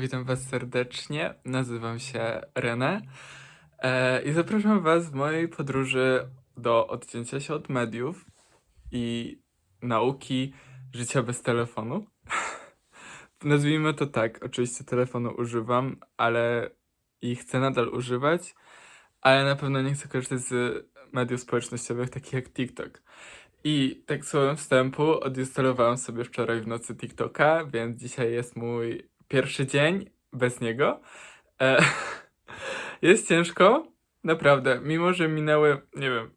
witam Was serdecznie. Nazywam się René e, i zapraszam Was w mojej podróży do odcięcia się od mediów i nauki życia bez telefonu. Nazwijmy to tak. Oczywiście telefonu używam, ale i chcę nadal używać, ale na pewno nie chcę korzystać z mediów społecznościowych takich jak TikTok. I tak słowem wstępu odinstalowałem sobie wczoraj w nocy TikToka, więc dzisiaj jest mój pierwszy dzień bez niego. E, jest ciężko, naprawdę. Mimo, że minęły, nie wiem,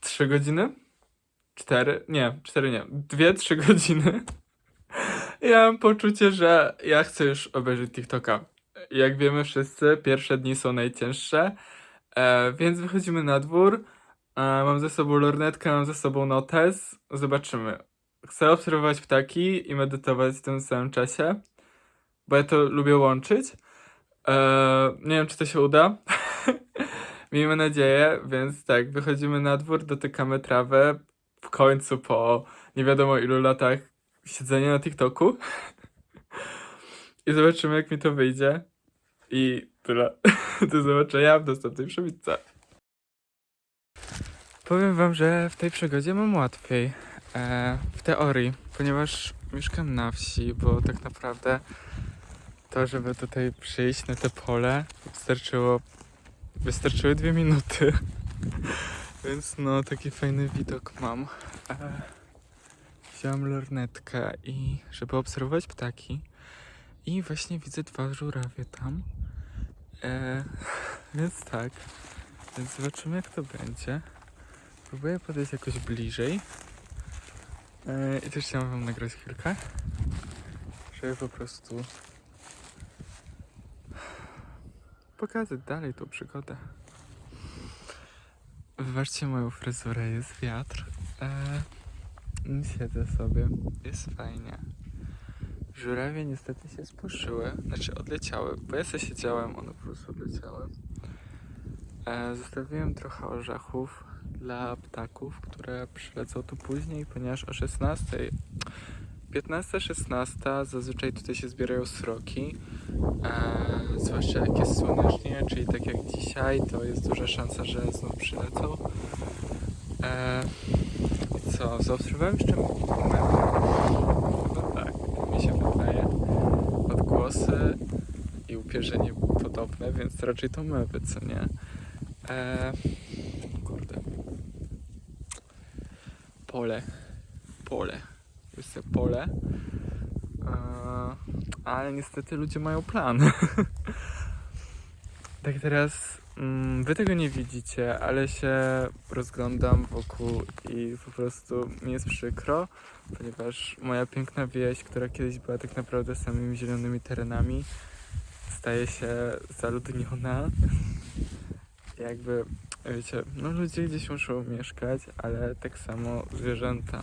3 godziny? 4? Nie, 4 nie. 2-3 godziny. Ja mam poczucie, że ja chcę już obejrzeć TikToka. Jak wiemy wszyscy, pierwsze dni są najcięższe, e, więc wychodzimy na dwór. E, mam ze sobą lornetkę, mam ze sobą notes. Zobaczymy. Chcę obserwować ptaki i medytować w tym samym czasie, bo ja to lubię łączyć. E, nie wiem, czy to się uda. Miejmy nadzieję, więc tak, wychodzimy na dwór, dotykamy trawę. W końcu po nie wiadomo ilu latach siedzenia na TikToku. I zobaczymy, jak mi to wyjdzie. I tyle. Do zobaczenia w następnej przebitce. Powiem wam, że w tej przygodzie mam łatwiej. E, w teorii, ponieważ mieszkam na wsi, bo tak naprawdę to, żeby tutaj przyjść na te pole, wystarczyło, wystarczyły dwie minuty. Więc no, taki fajny widok mam. E, wziąłem lornetkę i żeby obserwować ptaki. I właśnie widzę dwa żurawie tam. E, więc tak. Więc zobaczymy jak to będzie. Próbuję podejść jakoś bliżej. E, I też chciałam wam nagrać chwilkę. Żeby po prostu pokazać dalej tą przygodę. Wybaczcie moją fryzurę, jest wiatr. E, siedzę sobie, jest fajnie. Żurawie niestety się spłoszyły, znaczy odleciały, bo ja sobie siedziałem, one po prostu odleciały. E, zostawiłem trochę orzechów dla ptaków, które przylecą tu później, ponieważ o 16, 15-16 zazwyczaj tutaj się zbierają sroki, e, zwłaszcza jak jest słonecznie, czyli tak jak dzisiaj, to jest duża szansa, że znów przylecą. E, co, zaobserwowałem jeszcze mewy. No tak, mi się wydaje. Odgłosy i upierzenie podobne, więc raczej to mewy, co nie? E, kurde. Pole. Pole. Jest to pole. E, ale niestety ludzie mają plan. tak teraz mm, wy tego nie widzicie, ale się rozglądam wokół i po prostu mi jest przykro, ponieważ moja piękna wieś, która kiedyś była tak naprawdę samymi zielonymi terenami, staje się zaludniona. Jakby, wiecie, no ludzie gdzieś muszą mieszkać, ale tak samo zwierzęta.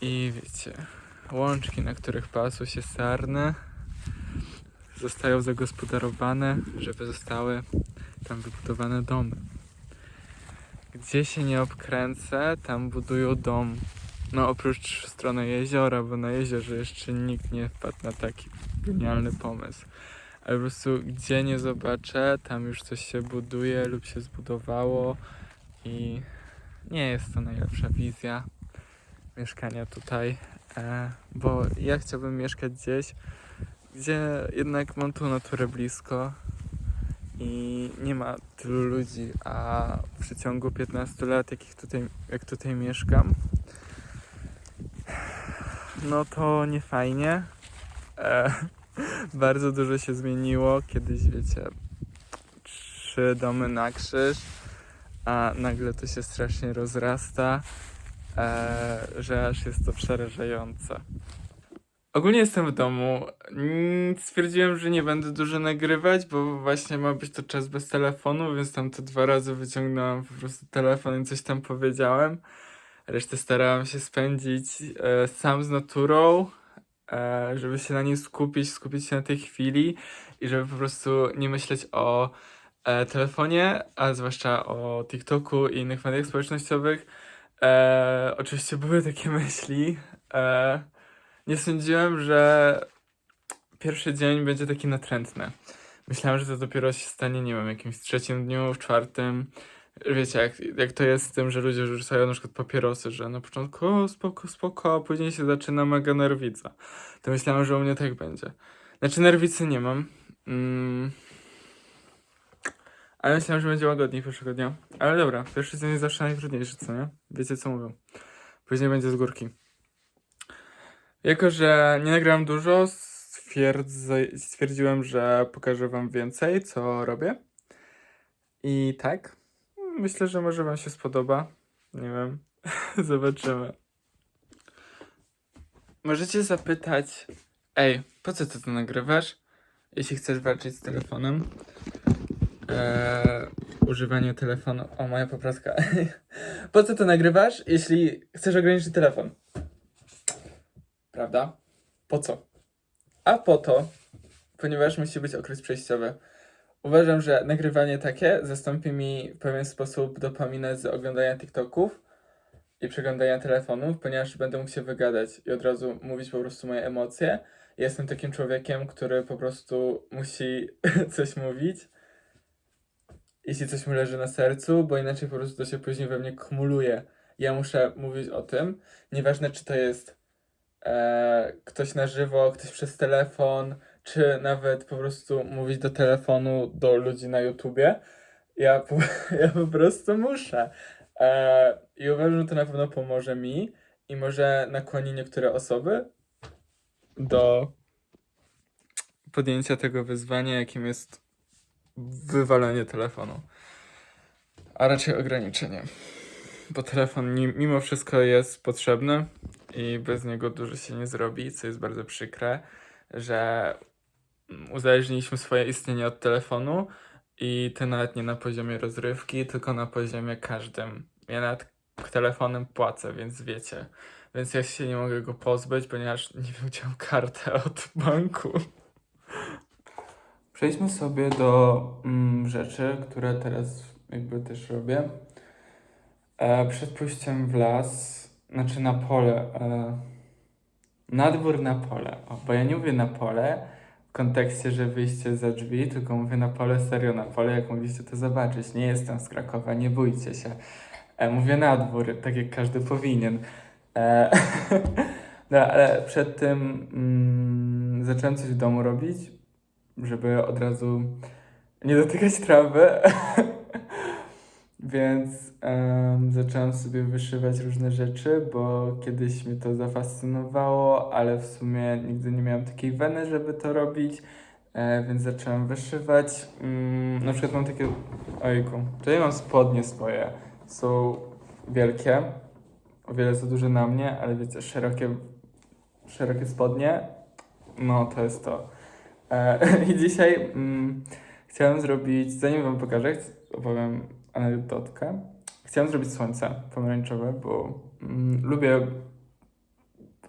I wiecie, łączki, na których pasą się sarny, zostają zagospodarowane, żeby zostały tam wybudowane domy. Gdzie się nie obkręcę, tam budują dom. No oprócz strony jeziora, bo na jeziorze jeszcze nikt nie wpadł na taki genialny pomysł. Ale po prostu gdzie nie zobaczę, tam już coś się buduje lub się zbudowało i nie jest to najlepsza wizja mieszkania tutaj, e, bo ja chciałbym mieszkać gdzieś, gdzie jednak mam tu naturę blisko i nie ma tylu ludzi, a w przeciągu 15 lat, jakich tutaj, jak tutaj mieszkam, no to nie fajnie. E, bardzo dużo się zmieniło. Kiedyś, wiecie, trzy domy na krzyż, a nagle to się strasznie rozrasta, e, że aż jest to przerażające. Ogólnie jestem w domu. Mm, Stwierdziłem, że nie będę dużo nagrywać, bo właśnie ma być to czas bez telefonu, więc tam to dwa razy wyciągnąłem po prostu telefon i coś tam powiedziałem. Resztę starałem się spędzić e, sam z naturą, e, żeby się na niej skupić, skupić się na tej chwili i żeby po prostu nie myśleć o e, telefonie, a zwłaszcza o TikToku i innych mediach społecznościowych. E, oczywiście były takie myśli. E, nie sądziłem, że pierwszy dzień będzie taki natrętny. Myślałem, że to dopiero się stanie, nie wiem, jakimś trzecim dniu, w czwartym. Wiecie, jak, jak to jest z tym, że ludzie rzucają na przykład papierosy, że na początku o, spoko, spoko, a później się zaczyna mega nerwica. To myślałem, że u mnie tak będzie. Znaczy nerwicy nie mam. Mm. Ale myślałem, że będzie łagodniej pierwszego dnia. Ale dobra, pierwszy dzień jest zawsze najtrudniejszy, co nie? Wiecie co mówią. Później będzie z górki. Jako, że nie nagrałem dużo, stwierdzę, stwierdziłem, że pokażę wam więcej, co robię. I tak, myślę, że może wam się spodoba. Nie wiem, zobaczymy. Możecie zapytać, ej, po co ty to nagrywasz? Jeśli chcesz walczyć z telefonem. Eee, używanie telefonu. O, moja popraska. po co to nagrywasz, jeśli chcesz ograniczyć telefon? Prawda? Po co? A po to, ponieważ musi być okres przejściowy. Uważam, że nagrywanie takie zastąpi mi w pewien sposób dopaminę z oglądania TikToków i przeglądania telefonów, ponieważ będę mógł się wygadać i od razu mówić po prostu moje emocje. Jestem takim człowiekiem, który po prostu musi coś mówić, jeśli coś mu leży na sercu, bo inaczej po prostu to się później we mnie kumuluje. Ja muszę mówić o tym, nieważne czy to jest e, ktoś na żywo, ktoś przez telefon, czy nawet po prostu mówić do telefonu do ludzi na YouTubie. Ja po, ja po prostu muszę. E, I uważam, że to na pewno pomoże mi i może nakłoni niektóre osoby do podjęcia tego wyzwania, jakim jest wywalenie telefonu. A raczej ograniczenie. Bo telefon mimo wszystko jest potrzebny i bez niego dużo się nie zrobi, co jest bardzo przykre, że uzależniliśmy swoje istnienie od telefonu i to nawet nie na poziomie rozrywki, tylko na poziomie każdym. Ja nawet telefonem płacę, więc wiecie. Więc ja się nie mogę go pozbyć, ponieważ nie mam kartę od banku. Przejdźmy sobie do mm, rzeczy, które teraz jakby też robię. E, przed pójściem w las, znaczy na pole, e, na dwór na pole, o, bo ja nie mówię na pole w kontekście, że wyjście za drzwi, tylko mówię na pole, serio na pole, jak mogliście to zobaczyć. Nie jestem z Krakowa, nie bójcie się. E, mówię na dwór, tak jak każdy powinien. E, no, ale przed tym mm, zacząłem coś w domu robić, żeby od razu nie dotykać trawy. Więc em, zacząłem sobie wyszywać różne rzeczy, bo kiedyś mnie to zafascynowało, ale w sumie nigdy nie miałem takiej weny, żeby to robić. E, więc zacząłem wyszywać. Mm, na przykład mam takie. Ojku, tutaj mam spodnie swoje. Są wielkie, o wiele za duże na mnie, ale wiecie, szerokie, szerokie spodnie. No, to jest to. E, I dzisiaj mm, chciałem zrobić, zanim wam pokażę, opowiem anegdotkę. Chciałem zrobić słońce pomarańczowe, bo mm, lubię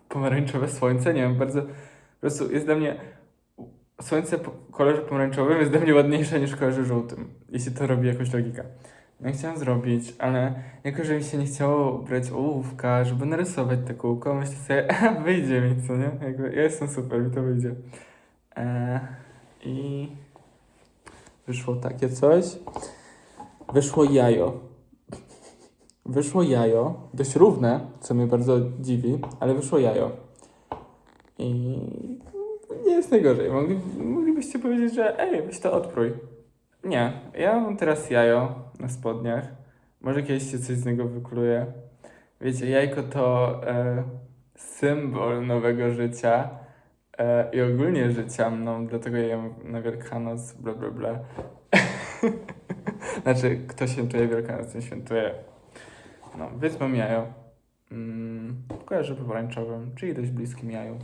pomarańczowe słońce, nie wiem, bardzo, po prostu jest dla mnie, słońce po kolorze pomarańczowym jest dla mnie ładniejsze niż w kolorze żółtym, jeśli to robi jakąś logikę. No i chciałem zrobić, ale jako, że mi się nie chciało brać ołówka, żeby narysować te kółko, myślę sobie, wyjdzie mi, co nie? Jakby, ja jestem super, mi to wyjdzie. E, I wyszło takie coś. Wyszło jajo. Wyszło jajo, dość równe, co mnie bardzo dziwi, ale wyszło jajo. I nie jest najgorzej. Mogli, moglibyście powiedzieć, że ej, weź to odprój. Nie, ja mam teraz jajo na spodniach. Może kiedyś się coś z niego wykluje. Wiecie, jajko to e, symbol nowego życia e, i ogólnie życia mną, dlatego ja jem na Wielkanoc, bla bla bla. znaczy, kto świętuje Wielkanoc, ten świętuje. No, więc mam jajo. Mm, kojarzę pomarańczowym, czyli dość bliskim jaju.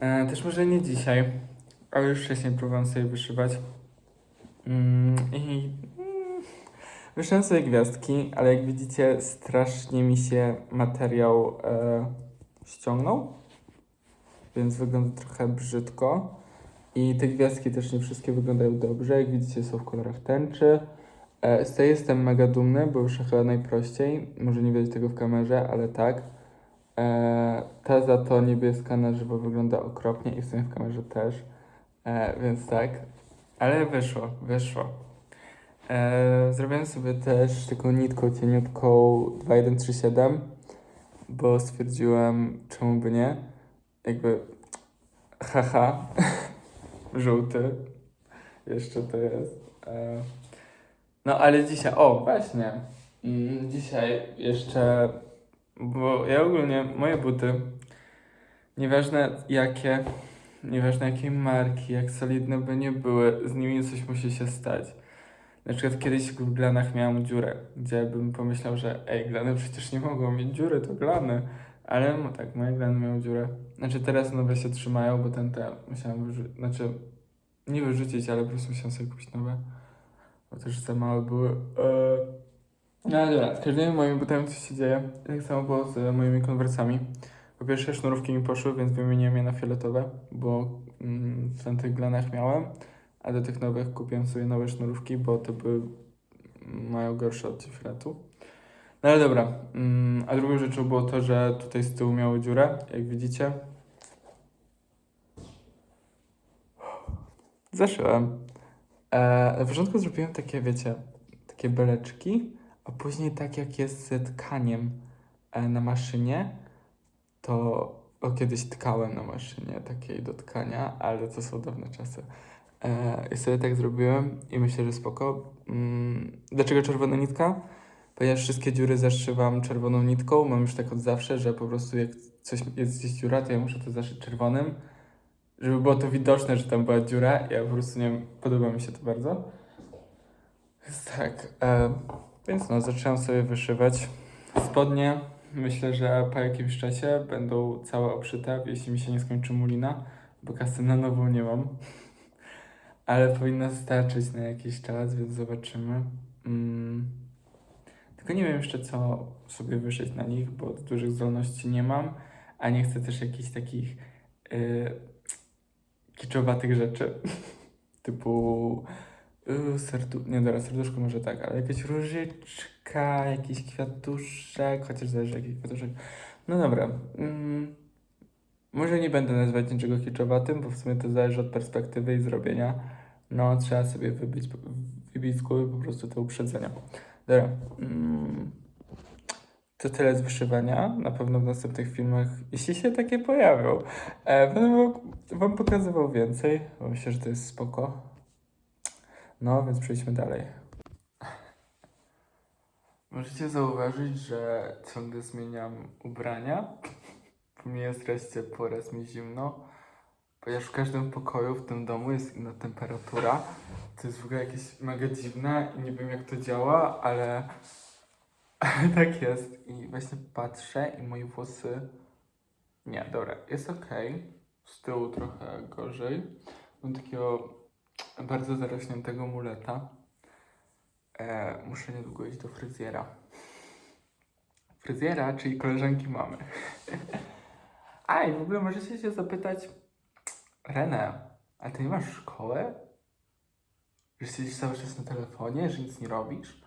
E, też może nie dzisiaj, ale już wcześniej próbowałem sobie wyszywać. Mm, I mm, wyszyłem sobie gwiazdki, ale jak widzicie, strasznie mi się materiał e, ściągnął, więc wygląda trochę brzydko. I te gwiazdki też nie wszystkie wyglądają dobrze. Jak widzicie, są w kolorach tęczy. E, Z tej jestem mega dumny, bo już chyba najprościej. Może nie widać tego w kamerze, ale tak. E, ta za to niebieska na żywo wygląda okropnie i w sumie w kamerze też. E, więc tak. Ale wyszło, wyszło. Zrobiłem sobie też taką nitką cieniutką 2137, bo stwierdziłem, czemu by nie. Jakby, haha, żółty. Jeszcze to jest. E, no ale dzisiaj, o właśnie, mm, dzisiaj jeszcze, bo ja ogólnie, moje buty, nieważne jakie, nieważne jakiej marki, jak solidne by nie były, z nimi coś musi się stać. Na przykład kiedyś w glanach miałem dziurę, gdzie bym pomyślał, że ej, glany przecież nie mogą mieć dziury, to glany. Ale no tak, glany miały dziurę. Znaczy teraz nowe się trzymają, bo ten te musiałem wyrzucić, znaczy nie wyrzucić, ale po prostu musiałem sobie kupić nowe. Bo też za małe były. Eee... No ale dobra, z każdymi moimi butami coś się dzieje. Tak samo było z moimi konwersami. Po pierwsze sznurówki mi poszły, więc wymieniłem je na fioletowe, bo mm, w tamtych glanach miałem. A do tych nowych kupiłem sobie nowe sznurówki, bo te były, mają gorsze od fioletu. No ale dobra. Mm, a drugą rzeczą było to, że tutaj z tyłu miały dziurę, jak widzicie. Zaszyłem. E, na początku zrobiłem takie, wiecie, takie beleczki, a później tak jak jest z tkaniem e, na maszynie, to o, kiedyś tkałem na maszynie takiej do tkania, ale to są dawne czasy. E, I sobie tak zrobiłem i myślę, że spoko. Mm, dlaczego czerwona nitka? Ponieważ wszystkie dziury zaszywam czerwoną nitką. Mam już tak od zawsze, że po prostu jak coś jest gdzieś dziura, to ja muszę to zaszyć czerwonym, żeby było to widoczne, że tam była dziura. Ja po prostu nie wiem, podoba mi się to bardzo. Tak, e, więc no, zacząłem sobie wyszywać spodnie. Myślę, że po jakimś czasie będą całe obszyte, jeśli mi się nie skończy mulina, bo kasy na nową nie mam. Ale powinno starczyć na jakiś czas, więc zobaczymy. Mm. Tylko nie wiem jeszcze, co sobie wyszyć na nich, bo dużych zdolności nie mam, a nie chcę też jakichś takich yy, kiczowatych rzeczy. Typu yy, serdu... Nie, dobra, serduszko może tak, ale jakaś różyczka, jakiś kwiatuszek, chociaż zależy jaki kwiatuszek. No dobra. Mm. Może nie będę nazywać niczego kiczowatym, bo w sumie to zależy od perspektywy i zrobienia. No, trzeba sobie wybić, wybić z głowy po prostu te uprzedzenia. Dobra. Mm. To tyle z wyszywania. Na pewno w następnych filmach, jeśli się takie pojawią, e, będę wam- pokazywał więcej. Myślę, że to jest spoko. No, więc przejdźmy dalej. Możecie zauważyć, że ciągle zmieniam ubrania. Mnie jest raz ciepło, raz mi zimno. Ponieważ w każdym pokoju w tym domu jest inna temperatura. To jest w ogóle jakieś mega dziwne i nie wiem jak to działa, ale, tak jest. I właśnie patrzę i moje włosy... Nie, dobra, jest ok. Z tyłu trochę gorzej. Mam takiego bardzo zarośniętego muleta. E, muszę niedługo iść do fryzjera. Fryzjera, czyli koleżanki mamy. A i w ogóle możecie się zapytać, Renę, ale ty nie masz szkoły? Że siedzisz cały czas na telefonie, że nic nie robisz?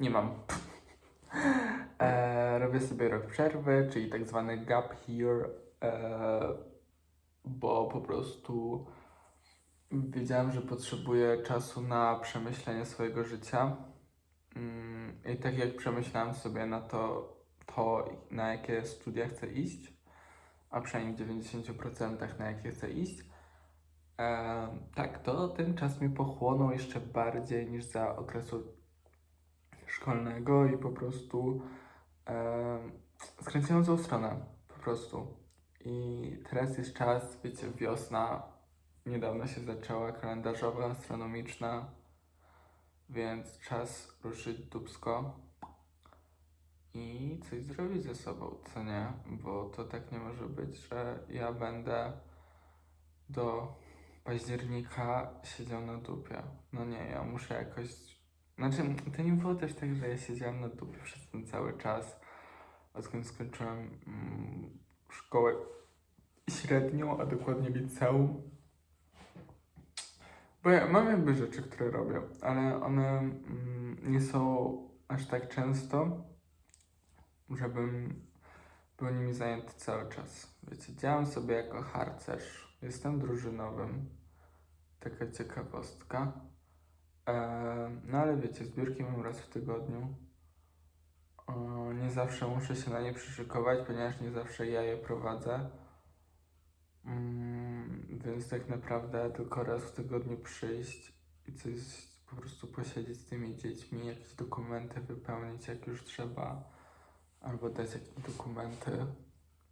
Nie mam. e, robię sobie rok przerwy, czyli tak zwany gap year, e, bo po prostu wiedziałem, że potrzebuję czasu na przemyślenie swojego życia. Mm, I tak jak przemyślałem sobie na to, to na jakie studia chcę iść, a przynajmniej w 90% na jakie chcę iść, e, tak, to ten czas mi pochłonął jeszcze bardziej niż za okresu szkolnego i po prostu e, skręciłem złą stronę, po prostu. I teraz jest czas, wiecie, wiosna, niedawno się zaczęła kalendarzowa, astronomiczna, więc czas ruszyć dubsko i coś zrobić ze sobą, co nie? Bo to tak nie może być, że ja będę do października siedział na dupie. No nie, ja muszę jakoś. Znaczy, to nie było też tak, że ja siedziałem na dupie przez ten cały czas, odkąd skończyłem mm, szkołę średnią, a dokładnie liceum. Bo ja mam jakby rzeczy, które robię, ale one mm, nie są aż tak często, żebym był nimi zajęty cały czas. Wiecie, działam sobie jako harcerz. Jestem drużynowym. Taka ciekawostka. Eee, no ale wiecie, zbiórki mam raz w tygodniu. Eee, nie zawsze muszę się na nie przyszykować, ponieważ nie zawsze ja je prowadzę. Mm, więc tak naprawdę tylko raz w tygodniu przyjść i coś po prostu posiedzieć z tymi dziećmi, jakieś dokumenty wypełnić jak już trzeba, albo dać jakieś dokumenty.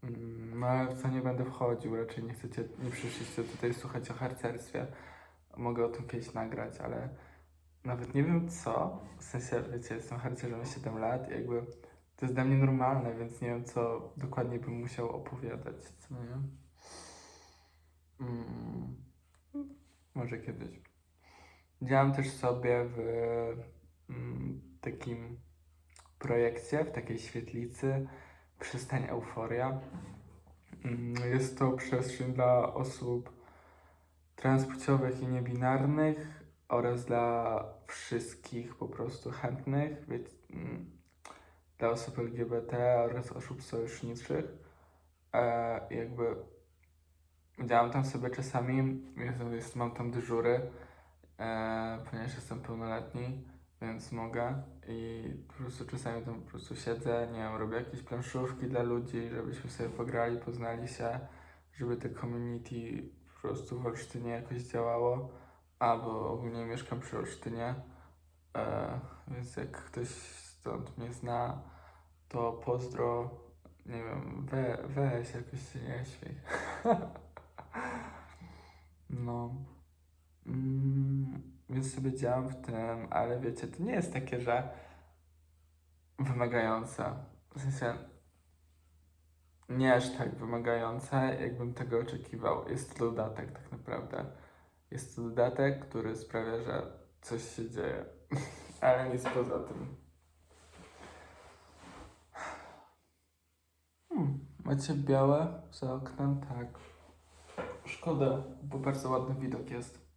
Mm, No ale w co nie będę wchodził, raczej nie chcecie, nie przyszliście tutaj słuchać o harcerstwie. Mogę o tym kiedyś nagrać, ale nawet nie wiem co. W sensie, wiecie, jestem harcerzem 7 lat i jakby to jest dla mnie normalne, więc nie wiem co dokładnie bym musiał opowiadać, co nie? Mm, może kiedyś. Działam też sobie w mm, takim projekcie, w takiej świetlicy Przystań Euforia. Mm, Jest to przestrzeń dla osób transpłciowych i niebinarnych oraz dla wszystkich po prostu chętnych, wie, mm, dla osób LGBT oraz osób sojuszniczych. E, jakby działam tam sobie czasami, jest, jest, mam tam dyżury, e, ponieważ jestem pełnoletni, więc mogę i po prostu czasami tam po prostu siedzę, nie wiem, robię jakieś planszówki dla ludzi, żebyśmy sobie pograli, poznali się, żeby te community po prostu w Olsztynie jakoś działało, albo ogólnie mieszkam przy Olsztynie, e, więc jak ktoś stąd mnie zna, to pozdro, nie wiem, we, weź jakoś się nie śmiej. no. Mm, więc sobie działam w tym, ale wiecie, to nie jest takie, że wymagające. W sensie nie aż tak wymagające, jakbym tego oczekiwał. Jest to dodatek tak naprawdę. Jest to dodatek, który sprawia, że coś się dzieje. ale nic poza tym. Hmm, macie białe za oknem? Tak. Szkoda, bo bardzo ładny widok jest.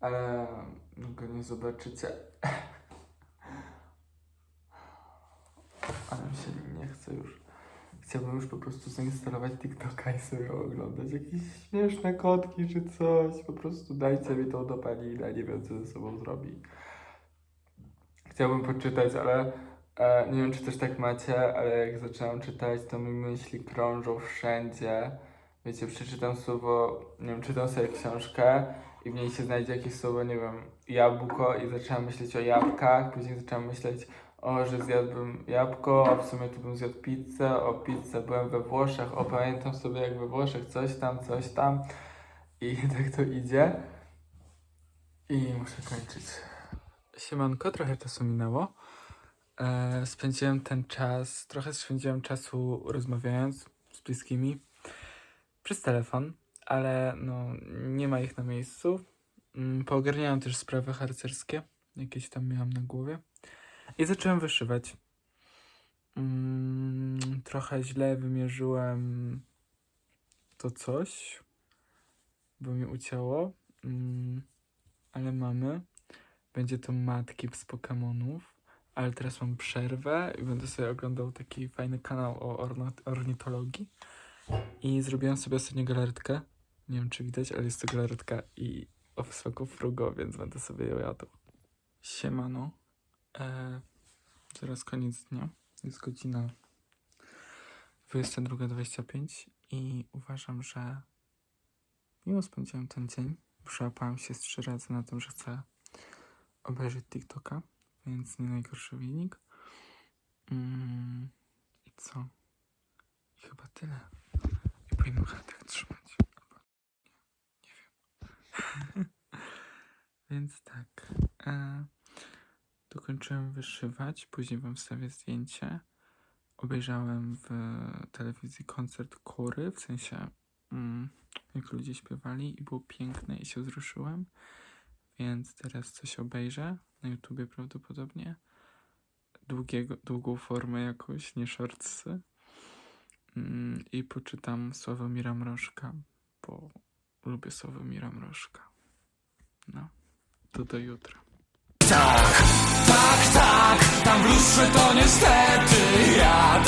Ale go nie zobaczycie. Ale mi się nie chce już. Chciałbym już po prostu zainstalować TikToka i sobie oglądać jakieś śmieszne kotki czy coś. Po prostu dajcie mi to dopamina, nie wiem co ze sobą zrobi. Chciałbym poczytać, ale e, nie wiem czy też tak macie, ale jak zacząłem czytać, to mi myśli krążą wszędzie. Wiecie, przeczytam słowo, nie wiem, czytam sobie książkę i w niej się znajdzie jakieś słowo, nie wiem, jabłko i zacząłem myśleć o jabłkach, później zacząłem myśleć o, że zjadłbym jabłko, a w sumie to bym zjadł pizzę, o pizzę byłem we Włoszech, o pamiętam sobie jak we Włoszech coś tam, coś tam i tak to idzie i muszę kończyć. Siemanko, trochę czasu minęło. E, spędziłem ten czas, trochę spędziłem czasu rozmawiając z bliskimi przez telefon, ale no nie ma ich na miejscu. Mm, Poogarniałem też sprawy harcerskie, jakieś tam miałam na głowie. I zacząłem wyszywać. Mm, trochę źle wymierzyłem to coś, bo mi ucięło, mm, ale mamy. Będzie to matki z Pokemonów, ale teraz mam przerwę i będę sobie oglądał taki fajny kanał o ornitologii. I zrobiłem sobie ostatnio galaretkę. Nie wiem, czy widać, ale jest to galaretka i o frugo, więc będę sobie ją jadł. Siemano. E, zaraz koniec dnia. Jest godzina 22.25 i uważam, że miło spędziłem ten dzień. Przyłapałem się z trzy razy na tym, że chcę obejrzeć TikToka, więc nie najgorszy wynik. Mm, I co? I chyba tyle. I powinienem chyba tak trzymać. Nie, nie wiem. Więc tak. E, dokończyłem wyszywać, później wam wstawię zdjęcie. Obejrzałem w telewizji koncert Kory, w sensie mm, jak ludzie śpiewali i było piękne i się wzruszyłem. Więc teraz coś obejrzę na YouTubie prawdopodobnie. Długiego, długą formę jakąś, nie shortsy. Mm, I poczytam Sławomira Mrożka, bo lubię Sławomira Mrożka. No, to do jutra. Tak, tak, tam w lustrze to niestety ja